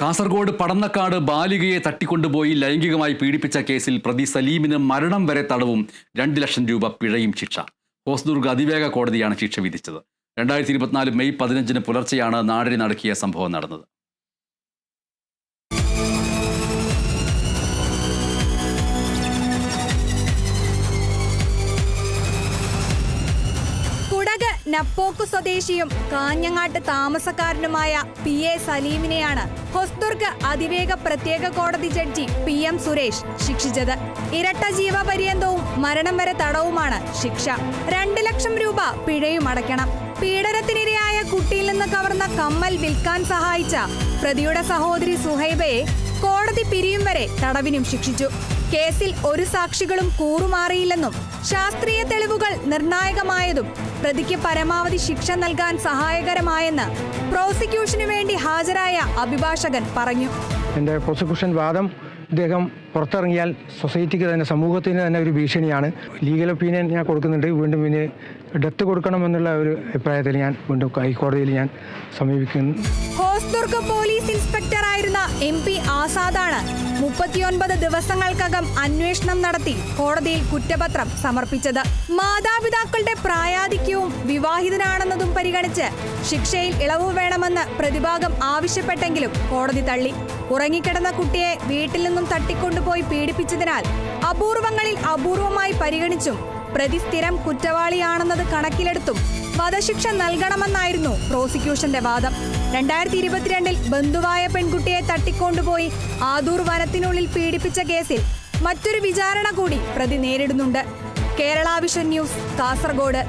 കാസർഗോഡ് പടന്നക്കാട് ബാലികയെ തട്ടിക്കൊണ്ടുപോയി ലൈംഗികമായി പീഡിപ്പിച്ച കേസിൽ പ്രതി സലീമിന് മരണം വരെ തടവും രണ്ട് ലക്ഷം രൂപ പിഴയും ശിക്ഷ. ഹോസ്ദുർഗ് അതിവേഗ കോടതിയാണ് ശിക്ഷ വിധിച്ചത്. രണ്ടായിരത്തി ഇരുപത്തിനാല് മെയ് പതിനഞ്ചിന് പുലർച്ചെയാണ് നാടിനെ നടക്കിയ സംഭവം നടന്നത്. നപ്പോക്ക് സ്വദേശിയും കാഞ്ഞങ്ങാട്ട് താമസക്കാരനുമായ പി എ സലീമിനെയാണ് ഹൊസ്ദുർഗ് അതിവേഗ പ്രത്യേക കോടതി ജഡ്ജി പി എം സുരേഷ് ശിക്ഷിച്ചത്. ഇരട്ട ജീവപര്യന്തവും മരണം വരെ തടവുമാണ് ശിക്ഷ. രണ്ട് ലക്ഷം രൂപ പിഴയും അടയ്ക്കണം. പീഡനത്തിനിരയായ കുട്ടിയിൽ നിന്ന് കവർന്ന കമ്മൽ വിൽക്കാൻ സഹായിച്ച പ്രതിയുടെ സഹോദരി സുഹൈബയെ കോടതി പിരിയും വരെ തടവിനും ശിക്ഷിച്ചു. കേസിൽ ഒരു സാക്ഷികളും കൂറുമാറിയില്ലെന്നും ശാസ്ത്രീയ തെളിവുകൾ നിർണായകമായതും പ്രതിക്ക് പരമാവധി ശിക്ഷ നൽകാൻ സഹായകരമായെന്ന് പ്രോസിക്യൂഷനു വേണ്ടി ഹാജരായ അഭിഭാഷകൻ പറഞ്ഞു. എന്റെ പ്രോസിക്യൂഷൻ വാദം ഇദ്ദേഹം പുറത്തിറങ്ങിയാൽ സൊസൈറ്റിക്ക് തന്നെ സമൂഹത്തിന് തന്നെ ഒരു ഭീഷണിയാണ്. ലീഗൽ ഒപ്പീനിയൻ ഞാൻ കൊടുക്കുന്നുണ്ട്. വീണ്ടും പിന്നെ ഡെത്ത് കൊടുക്കണമെന്നുള്ള ഒരു അഭിപ്രായത്തിൽ ഞാൻ വീണ്ടും ഹൈക്കോടതിയിൽ ഞാൻ സമീപിക്കുന്നു. ഹോസ്ദുർഗ് പോലീസ് ഇൻസ്പെക്ടറായിരുന്ന എം പി ആസാദാണ് മുപ്പത്തിയൊൻപത് ദിവസങ്ങൾക്കകം അന്വേഷണം നടത്തി കോടതിയിൽ കുറ്റപത്രം സമർപ്പിച്ചത്. മാതാപിതാക്കളുടെ പ്രായാധിക്യവും വിവാഹിതനാണെന്നതും പരിഗണിച്ച് ശിക്ഷയിൽ ഇളവ് വേണമെന്ന് പ്രതിഭാഗം ആവശ്യപ്പെട്ടെങ്കിലും കോടതി തള്ളി. ഉറങ്ങിക്കിടന്ന കുട്ടിയെ വീട്ടിൽ നിന്നും തട്ടിക്കൊണ്ടുപോയി പീഡിപ്പിച്ചതിനാൽ അപൂർവങ്ങളിൽ അപൂർവമായി പരിഗണിച്ചും പ്രതി സ്ഥിരം കുറ്റവാളിയാണെന്നത് കണക്കിലെടുത്തും വധശിക്ഷ നൽകണമെന്നായിരുന്നു പ്രോസിക്യൂഷന്റെ വാദം. രണ്ടായിരത്തി ഇരുപത്തിരണ്ടിൽ ബന്ധുവായ പെൺകുട്ടിയെ തട്ടിക്കൊണ്ടുപോയി ആദൂർ വനത്തിനുള്ളിൽ പീഡിപ്പിച്ച കേസിൽ മറ്റൊരു വിചാരണ കൂടി പ്രതി നേരിടുന്നുണ്ട്. Kerala vision news Kasaragod.